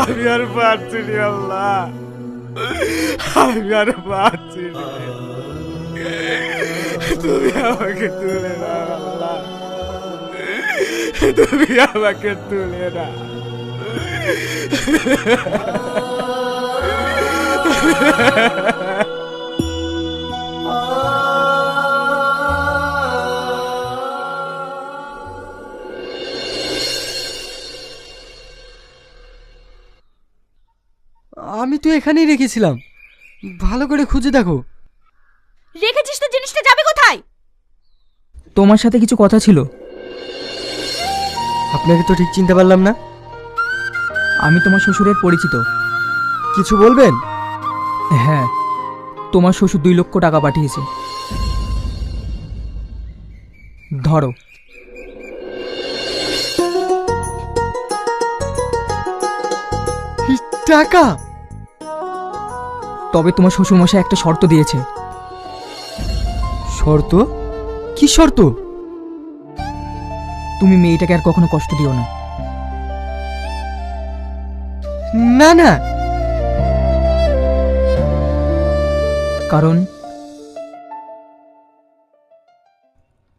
আমি আর পারছি নি, আল্লাহ। আমি আর পারছি নি। তুমি আমাকে তুলে না আল্লাহ। তুমি আমাকে তুলে না আমি তো এখানেই রেখেছিলাম। ভালো করে খুঁজে দেখো। রেখেছিস তো জিনিসটা যাবে কোথায়? তোমার সাথে কিছু কথা ছিল। আপনাকে তো ঠিক চিনতে পারলাম না। আমি তোমার শ্বশুরের পরিচিত। কিছু বলবেন? হ্যাঁ তোমার শ্বশুর দুই লক্ষ টাকা পাঠিয়েছে। ধরো। টাকা? তবে তোমার শ্বশুরমশাই একটা শর্ত দিয়েছে। শর্ত? কি শর্ত? তুমি মেয়েটাকে আর কখনো কষ্ট দিও না। না না। কারণ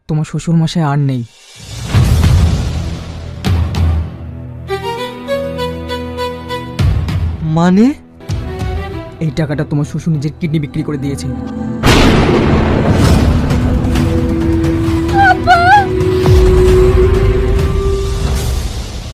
তোমার শ্বশুরমশাই আর নেই। মানে? এই টাকাটা তোমার শ্বশুর নিজের কিডনি বিক্রি করে দিয়েছে।